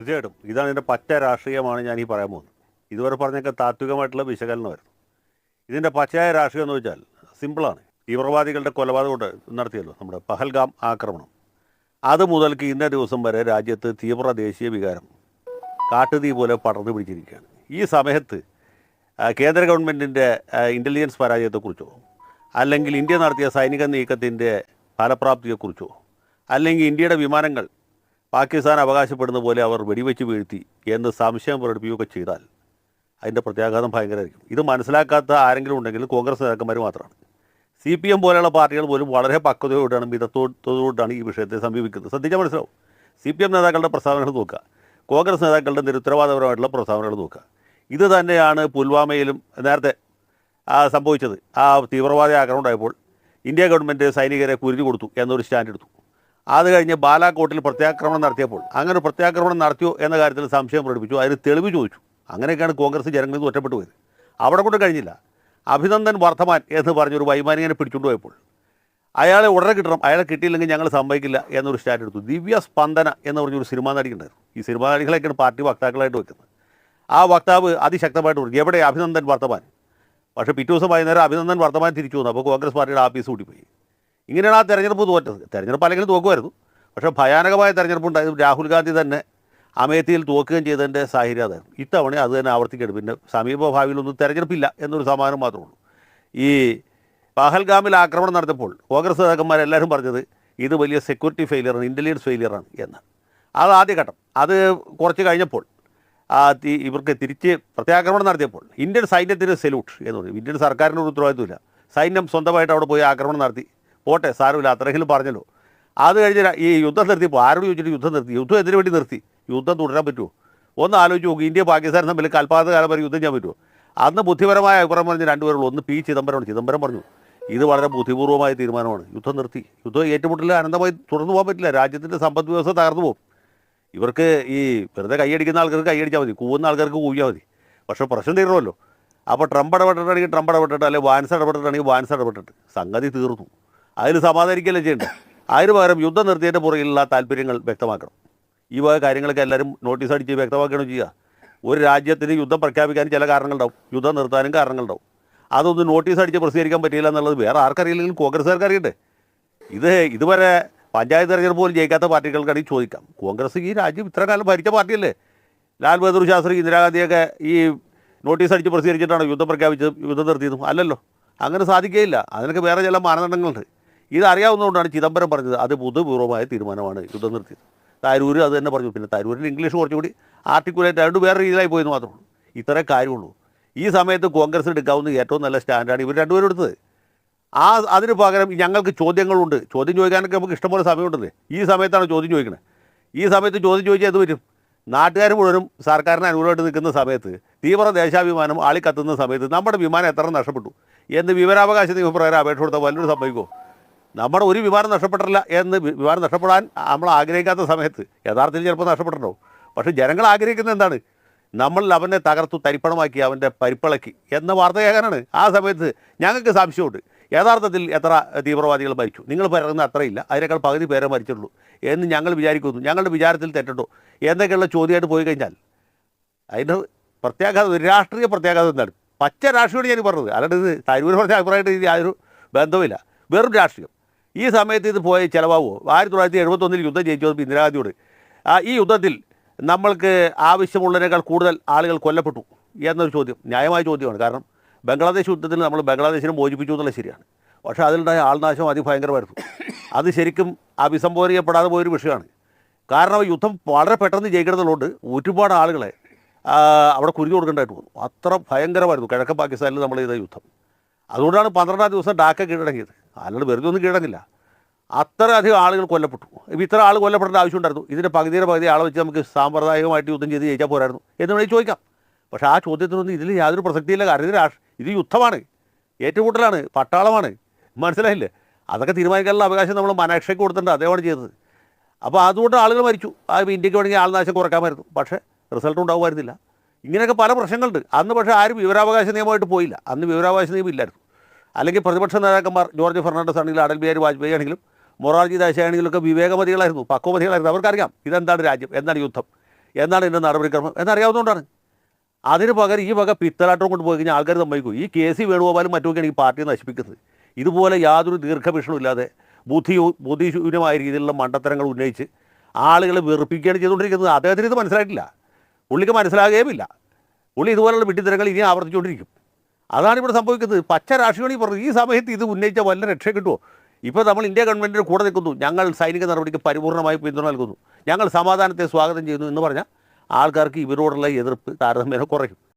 തീർച്ചയായിട്ടും. ഇതാണ് ഇതിന്റെ പച്ച രാഷ്ട്രീയമാണ് ഞാൻ ഈ പറയാൻ പോകുന്നത്. ഇതുവരെ പറഞ്ഞൊക്കെ താത്വികമായിട്ടുള്ള വിശകലനമായിരുന്നു. ഇതിന്റെ പച്ചയായ രാഷ്ട്രീയം എന്ന് വെച്ചാൽ സിമ്പിളാണ്. തീവ്രവാദികളുടെ കൊലപാതകം നടത്തിയല്ലോ നമ്മുടെ പഹൽഗാം ആക്രമണം. അത് മുതൽക്ക് ഇന്ന ദിവസം വരെ രാജ്യത്ത് തീവ്ര ദേശീയ വികാരം കാട്ടുതീ പോലെ പടർന്നു പിടിച്ചിരിക്കുകയാണ്. ഈ സമയത്ത് കേന്ദ്ര ഗവൺമെന്റിന്റെ ഇന്റലിജൻസ് പരാജയത്തെക്കുറിച്ചോ അല്ലെങ്കിൽ ഇന്ത്യ നടത്തിയ സൈനിക നീക്കത്തിന്റെ ഫലപ്രാപ്തിയെക്കുറിച്ചോ അല്ലെങ്കിൽ ഇന്ത്യയുടെ വിമാനങ്ങൾ പാകിസ്ഥാൻ അവകാശപ്പെടുന്ന പോലെ അവർ വെടിവെച്ച് വീഴ്ത്തി എന്ന് സംശയം പ്രകടിപ്പിക്കുകയൊക്കെ ചെയ്താൽ അതിന്റെ പ്രത്യാഘാതം ഭയങ്കരമായിരിക്കും. ഇത് മനസ്സിലാക്കാത്ത ആരെങ്കിലും ഉണ്ടെങ്കിൽ കോൺഗ്രസ് നേതാക്കന്മാർ മാത്രമാണ്. സി പി എം പോലെയുള്ള പാർട്ടികൾ പോലും വളരെ പക്വതയോടാണ് മിതത്തോടുകൂടാണ് ഈ വിഷയത്തെ സമീപിക്കുന്നത്. ശ്രദ്ധിച്ചാൽ മനസ്സിലാവും. സി പി എം നേതാക്കളുടെ പ്രസ്താവനകൾ നോക്കുക. കോൺഗ്രസ് നേതാക്കളുടെ നിരുത്തരവാദപരമായിട്ടുള്ള പ്രസ്താവനകൾ നോക്കുക. ഇത് തന്നെയാണ് പുൽവാമയിലും നേരത്തെ സംഭവിച്ചത്. ആ തീവ്രവാദി ആക്രമണം ഉണ്ടായപ്പോൾ ഇന്ത്യ ഗവൺമെന്റ് സൈനികരെ കുരുതി കൊടുത്തു എന്നൊരു സ്റ്റാൻഡ് എടുത്തു. അത് കഴിഞ്ഞ് ബാലാക്കോട്ടിൽ പ്രത്യാക്രമണം നടത്തിയപ്പോൾ അങ്ങനെ ഒരു പ്രത്യാക്രമണം നടത്തിയോ എന്ന കാര്യത്തിൽ സംശയം പ്രകടിപ്പിച്ചു. അതിന് തെളിവ് ചോദിച്ചു. അങ്ങനെയൊക്കെയാണ് കോൺഗ്രസ് ജനങ്ങളിൽ നിന്ന് ഒറ്റപ്പെട്ടു പോയത്. അവിടെ കൊണ്ട് കഴിഞ്ഞില്ല. അഭിനന്ദൻ വർദ്ധമാൻ എന്ന് പറഞ്ഞൊരു വൈമാനികനെ പിടിച്ചുകൊണ്ട് പോയപ്പോൾ അയാളെ ഉടനെ കിട്ടണം അയാളെ കിട്ടിയില്ലെങ്കിൽ ഞങ്ങൾ സംഭവിക്കില്ല എന്നൊരു സ്റ്റാൻഡ് എടുത്തു. ദിവ്യ സ്പന്ദന എന്ന് പറഞ്ഞൊരു സിനിമാ നടി ഉണ്ടായിരുന്നു ഈ സിനിമാ നടികളെയൊക്കെയാണ് പാർട്ടി വക്താക്കളായിട്ട് വെക്കുന്നത്. ആ വക്താവ് അതിശക്തമായിട്ട് പറഞ്ഞു എവിടെ അഭിനന്ദൻ വർദ്ധമാൻ? പക്ഷേ പിറ്റേ ദിവസം വൈകുന്നേരം അഭിനന്ദൻ വർദ്ധമാൻ തിരിച്ചു വന്നു. അപ്പോൾ കോൺഗ്രസ് പാർട്ടിയുടെ ആഫീസ് കൂട്ടിപ്പോയി ഇങ്ങനെയാണ് ആ തെരഞ്ഞെടുപ്പ് തോറ്റത്. തെരഞ്ഞെടുപ്പ് അല്ലെങ്കിൽ തോക്കുമായിരുന്നു. പക്ഷേ ഭയാനകമായ തെരഞ്ഞെടുപ്പ് ഉണ്ടായത് രാഹുൽ ഗാന്ധി തന്നെ അമേത്തിയിൽ തോക്കുകയും ചെയ്തതിന്റെ സാഹചര്യം അതായിരുന്നു. ഇത്തവണ അത് തന്നെ ആവർത്തിക്കരുത് പിന്നെ സമീപ ഭാവിയിലൊന്നും തെരഞ്ഞെടുപ്പില്ല എന്നൊരു സമാധാനം മാത്രമേ ഉള്ളൂ. ഈ പഹൽഗാമിൽ ആക്രമണം നടത്തിയപ്പോൾ കോൺഗ്രസ് നേതാക്കന്മാരെല്ലാവരും പറഞ്ഞത് ഇത് വലിയ സെക്യൂരിറ്റി ഫെയിലിയറാണ് ഇന്റലിജൻസ് ഫെയിലിയറാണ് എന്ന് അത് ആദ്യഘട്ടം. അത് കുറച്ച് കഴിഞ്ഞപ്പോൾ ഇവർക്ക് തിരിച്ച് പ്രത്യാക്രമണം നടത്തിയപ്പോൾ ഇന്ത്യൻ സൈന്യത്തിന് സെല്യൂട്ട് എന്ന് പറയും. ഇന്ത്യൻ സർക്കാരിന് ഒരു ഉത്തരവാദിത്വമില്ല. സൈന്യം സ്വന്തമായിട്ട് അവിടെ പോയി ആക്രമണം നടത്തി. പോട്ടെ സാരമില്ല അത്രയെങ്കിലും പറഞ്ഞല്ലോ. അത് കഴിഞ്ഞ് ഈ യുദ്ധം നിർത്തിയപ്പോൾ ആരോട് ചോദിച്ചിട്ട് യുദ്ധം നിർത്തി? യുദ്ധം എന്തിനു വേണ്ടി നിർത്തി? യുദ്ധം തുടരാൻ പറ്റുമോ ഒന്ന് ആലോചിച്ച് നോക്കി ഇന്ത്യ പാകിസ്ഥാൻ തമ്മിൽ കൽപ്പാത കാലം വരെ യുദ്ധം ചെയ്യാൻ പറ്റുമോ അന്ന് ബുദ്ധിപരമായ അഭിപ്രായം പറഞ്ഞ രണ്ടുപേരുള്ളൂ. ഒന്ന് പി ചിദംബരമാണ്. ചിദംബരം പറഞ്ഞു ഇത് വളരെ ബുദ്ധിപൂർവമായ തീരുമാനമാണ്. യുദ്ധം നിർത്തി. യുദ്ധം ഏറ്റുമുട്ടൽ അനന്തമായി തുടർന്നു പോകാൻ പറ്റില്ല. രാജ്യത്തിന്റെ സമ്പദ് വ്യവസ്ഥ തകർന്നു പോകും. ഇവർക്ക് ഈ വെറുതെ കൈയടിക്കുന്ന ആൾക്കാർക്ക് കൈയടിച്ചാൽ മതി. കൂവുന്ന ആൾക്കാർക്ക് കൂവിയാൽ മതി. പക്ഷേ പ്രശ്നം തീരണമല്ലോ അപ്പോൾ ട്രംപ് ഇടപെട്ടിട്ടാണെങ്കിൽ ട്രംപ് ഇടപെട്ടിട്ട് അല്ലെങ്കിൽ വാൻസ് ഇടപെട്ടിട്ടാണെങ്കിൽ വാൻസ് ഇടപെട്ടിട്ട്. സംഗതി തീർന്നു. അതിൽ സമാധാനിക്കുകയല്ലേ ചെയ്യേണ്ടത് അതിന് പകരം യുദ്ധം നിർത്തിയതിന്റെ പുറകിലുള്ള താല്പര്യങ്ങൾ വ്യക്തമാക്കണം. ഈ വക കാര്യങ്ങളൊക്കെ എല്ലാവരും നോട്ടീസ് അടിച്ച് വ്യക്തമാക്കുകയാണ് ചെയ്യുക. ഒരു രാജ്യത്തിന് യുദ്ധം പ്രഖ്യാപിക്കാൻ ചില കാരണങ്ങളുണ്ടാവും. യുദ്ധം നിർത്താനും കാരണങ്ങളുണ്ടാവും. അതൊന്നും നോട്ടീസ് അടിച്ച് പ്രസിദ്ധീകരിക്കാൻ പറ്റില്ല എന്നുള്ളത് വേറെ ആർക്കറിയില്ലെങ്കിലും കോൺഗ്രസ്സുകാർക്ക് അറിയട്ടെ ഇത് ഇതുവരെ പഞ്ചായത്ത് തെരഞ്ഞെടുപ്പ് പോലും ജയിക്കാത്ത പാർട്ടികൾക്കാണെങ്കിൽ ചോദിക്കാം. കോൺഗ്രസ് ഈ രാജ്യം ഇത്ര കാലം ഭരിച്ച പാർട്ടിയല്ലേ? ലാൽ ബഹദൂർ ശാസ്ത്രി ഇന്ദിരാഗാന്ധിയൊക്കെ ഈ നോട്ടീസ് അടിച്ച് പ്രസിദ്ധീകരിച്ചിട്ടാണ് യുദ്ധം പ്രഖ്യാപിച്ചത് യുദ്ധം നിർത്തിയതും അല്ലല്ലോ. അങ്ങനെ സാധിക്കുകയില്ല. അതിനൊക്കെ വേറെ ചില മാനദണ്ഡങ്ങളുണ്ട്. ഇത് അറിയാവുന്നതുകൊണ്ടാണ് ചിദംബരം പറഞ്ഞത് അത് ബുദ്ധപൂർവമായ തീരുമാനമാണ്. യുദ്ധം നിർത്തിയത് തരൂര് അത് തന്നെ പറഞ്ഞു. പിന്നെ തരൂരിൽ ഇംഗ്ലീഷ് കുറച്ചുകൂടി ആർട്ടിക്കുലേറ്റ് ആയിട്ട് വേറെ രീതിയിലായി പോയെന്ന് ഉള്ളൂ. ഇത്രേ കാര്യമുള്ളൂ. ഈ സമയത്ത് കോൺഗ്രസ് എടുക്കാവുന്ന ഏറ്റവും നല്ല സ്റ്റാൻഡാണ് ഇവർ രണ്ടുപേരും എടുത്തത്. ആ അതിന് പകരം ഞങ്ങൾക്ക് ചോദ്യങ്ങളുണ്ട്. ചോദ്യം ചോദിക്കാനൊക്കെ നമുക്ക് ഇഷ്ടംപോലെ സമയമുണ്ടല്ലേ? ഈ സമയത്താണ് ചോദ്യം ചോദിക്കുന്നത് ഈ സമയത്ത് ചോദ്യം ചോദിച്ചാൽ എന്ത് വരും നാട്ടുകാർ മുഴുവനും സർക്കാരിന് അനുകൂലമായിട്ട് നിൽക്കുന്ന സമയത്ത് തീവ്ര ദേശാഭിമാനം ആളിക്കത്തുന്ന സമയത്ത് നമ്മുടെ വിമാനം എത്ര നഷ്ടപ്പെട്ടു? എന്ന് വിവരാവകാശ നിയമപ്രകാരം അപേക്ഷ കൊടുത്താൽ വല്ലൊരു സംഭവിക്കുമോ? നമ്മുടെ ഒരു വിമാനം നഷ്ടപ്പെട്ടില്ല എന്ന് വിമാനം നഷ്ടപ്പെടാൻ നമ്മൾ ആഗ്രഹിക്കാത്ത സമയത്ത് യഥാർത്ഥത്തിൽ ചിലപ്പോൾ നഷ്ടപ്പെട്ടിട്ടുണ്ടാവും. പക്ഷേ ജനങ്ങൾ ആഗ്രഹിക്കുന്നത് എന്താണ്? നമ്മൾ അവനെ തകർത്തു തരിപ്പണമാക്കി അവന്റെ പരിപ്പിളക്കി എന്ന വാർത്ത കേൾക്കാനാണ്. ആ സമയത്ത് ഞങ്ങൾക്ക് സംശയമുണ്ട്. യഥാർത്ഥത്തിൽ എത്ര തീവ്രവാദികൾ മരിച്ചു? നിങ്ങൾ പറയുന്ന അത്രയില്ല. അതിനേക്കാൾ പകുതി പേരെ മരിച്ചിട്ടുള്ളൂ എന്ന് ഞങ്ങൾ വിചാരിക്കുന്നു. ഞങ്ങളുടെ വിചാരത്തിൽ തെറ്റുണ്ടോ? എന്നൊക്കെയുള്ള ചോദ്യമായിട്ട് പോയി കഴിഞ്ഞാൽ അതിന്റെ പ്രത്യാഘാതം ഒരു രാഷ്ട്രീയ പ്രത്യാഘാതം എന്താണ്? പച്ച രാഷ്ട്രീയമാണ് ഞാൻ പറഞ്ഞത്. അല്ലാണ്ട് ഇത് തരൂർ പറഞ്ഞ അഭിപ്രായമായിട്ട് ബന്ധവുമില്ല. വെറും രാഷ്ട്രീയം. ഈ സമയത്ത് ഇത് പോയി ചിലവാകുമോ ആയിരത്തി തൊള്ളായിരത്തി എഴുപത്തൊന്നിൽ യുദ്ധം ജയിച്ചത് ഇന്ദിരാഗാന്ധിയോട്. ഈ യുദ്ധത്തിൽ നമ്മൾക്ക് ആവശ്യമുള്ളതിനേക്കാൾ കൂടുതൽ ആളുകൾ കൊല്ലപ്പെട്ടു എന്നൊരു ചോദ്യം ന്യായമായ ചോദ്യമാണ്. കാരണം ബംഗ്ലാദേശ് യുദ്ധത്തിൽ നമ്മൾ ബംഗ്ലാദേശിനെ മോചിപ്പിച്ചു എന്നുള്ളത് ശരിയാണ്. പക്ഷേ അതിലുണ്ടായ ആൾനാശം അതിഭയങ്കരമായിരുന്നു. അത് ശരിക്കും അഭിസംബോധന ചെയ്യപ്പെടാതെ പോയൊരു വിഷയമാണ്. കാരണം യുദ്ധം വളരെ പെട്ടെന്ന് ജയിക്കുന്നതുകൊണ്ട് ഒരുപാട് ആളുകളെ അവിടെ കുരുതി കൊടുക്കേണ്ടതായിട്ട് വന്നു. അത്ര ഭയങ്കരമായിരുന്നു. കിഴക്കൻ പാകിസ്ഥാനിൽ നമ്മൾ ചെയ്ത യുദ്ധം. അതുകൊണ്ടാണ് പന്ത്രണ്ടാം ദിവസം ഡാക്ക കീഴടങ്ങിയത് അല്ലാണ്ട് വെറുതെ ഒന്നും കീഴടങ്ങില്ല. അത്രയധികം ആളുകൾ കൊല്ലപ്പെട്ടു. ഇപ്പം ഇത്ര ആൾ കൊല്ലപ്പെടേണ്ട ആവശ്യമുണ്ടായിരുന്നു. ഇതിന്റെ പകുതിയുടെ പകുതി ആളെ വെച്ച് നമുക്ക് സാമ്പ്രദായികമായിട്ട് യുദ്ധം ചെയ്ത് ജയിച്ചാൽ പോരായിരുന്നു എന്ന് വേണമെങ്കിൽ ചോദിക്കാം. പക്ഷേ ആ ചോദ്യത്തിനൊന്നും ഇതിൽ യാതൊരു പ്രസക്തിയില്ല. കാരണം ഇത് യുദ്ധമാണ്. ഏറ്റുമുട്ടലാണ്. പട്ടാളമാണ്. മനസ്സിലായില്ലേ? അതൊക്കെ തീരുമാനിക്കാനുള്ള അവകാശം നമ്മൾ മനാക്ഷയ്ക്ക് കൊടുത്തിട്ടുണ്ട്. അതേപോലെ ചെയ്തത്. അപ്പോൾ അതുകൊണ്ട് ആളുകൾ മരിച്ചു. ആ ഇന്ത്യയ്ക്ക് വേണമെങ്കിൽ ആൾനാശം കുറയ്ക്കാമായിരുന്നു. പക്ഷേ റിസൾട്ട് ഉണ്ടാകുമായിരുന്നില്ല ഇങ്ങനെയൊക്കെ പല പ്രശ്നങ്ങളുണ്ട്. അന്ന് പക്ഷേ ആരും വിവരാവകാശ നിയമമായിട്ട് പോയില്ല. അന്ന് വിവരാവകാശ നിയമം ഇല്ലായിരുന്നു. അല്ലെങ്കിൽ പ്രതിപക്ഷ നേതാക്കന്മാർ ജോർജ് ഫെർണാണ്ടസ് ആണെങ്കിലും അടൽ ബിഹാരി വാജ്പേയി ആണെങ്കിലും മൊറാർജി ദേശായി ആണെങ്കിലും ഒക്കെ വിവേകമതികളായിരുന്നു പക്വമതികളായിരുന്നു. അവർക്കറിയാം ഇതെന്താണ് രാജ്യം എന്താണ് യുദ്ധം എന്താണ് ഇതിന്റെ നടപടിക്രമം എന്നറിയാവുന്നതുകൊണ്ടാണ്. അതിന് പകരം ഈ വക പിത്തലാട്ടം കൊണ്ട് പോയി കഴിഞ്ഞാൽ ആൾക്കാർ സമ്മതിക്കും. ഈ കെ സി വേണുഗോപാലും മറ്റുമൊക്കെയാണ് ഈ പാർട്ടിയെ നശിപ്പിക്കുന്നത്. ഇതുപോലെ യാതൊരു ദീർഘവീക്ഷണവും ഇല്ലാതെ ബുദ്ധി ബുദ്ധിശൂന്യമായ രീതിയിലുള്ള മണ്ടത്തരങ്ങൾ ഉന്നയിച്ച് ആളുകളെ വെറുപ്പിക്കുകയാണ് ചെയ്തുകൊണ്ടിരിക്കുന്നത്. അദ്ദേഹത്തിന് ഇത് മനസ്സിലായിട്ടില്ല. പുള്ളിക്ക് മനസ്സിലാകുകയുമില്ല പുള്ളി ഇതുപോലുള്ള വിട്ടിത്തരങ്ങൾ ഇനി ആവർത്തിച്ചുകൊണ്ടിരിക്കും. അതാണ് ഇവിടെ സംഭവിക്കുന്നത് പച്ച രാഷ്ട്രീയമാണ് ഈ പറഞ്ഞത്. ഈ സമയത്ത് ഇത് ഉന്നയിച്ച വല്ല രക്ഷ കിട്ടുമോ ഇപ്പോൾ നമ്മൾ ഇന്ത്യ ഗവൺമെന്റിന് കൂടെ നിൽക്കുന്നു. ഞങ്ങൾ സൈനിക നടപടിക്ക് പരിപൂർണമായി പിന്തുണ നൽകുന്നു. ഞങ്ങൾ സമാധാനത്തെ സ്വാഗതം ചെയ്യുന്നു എന്ന് പറഞ്ഞാൽ ആൾക്കാർക്ക് ഇവരോടുള്ള എതിർപ്പ് താരതമ്യേന കുറയും.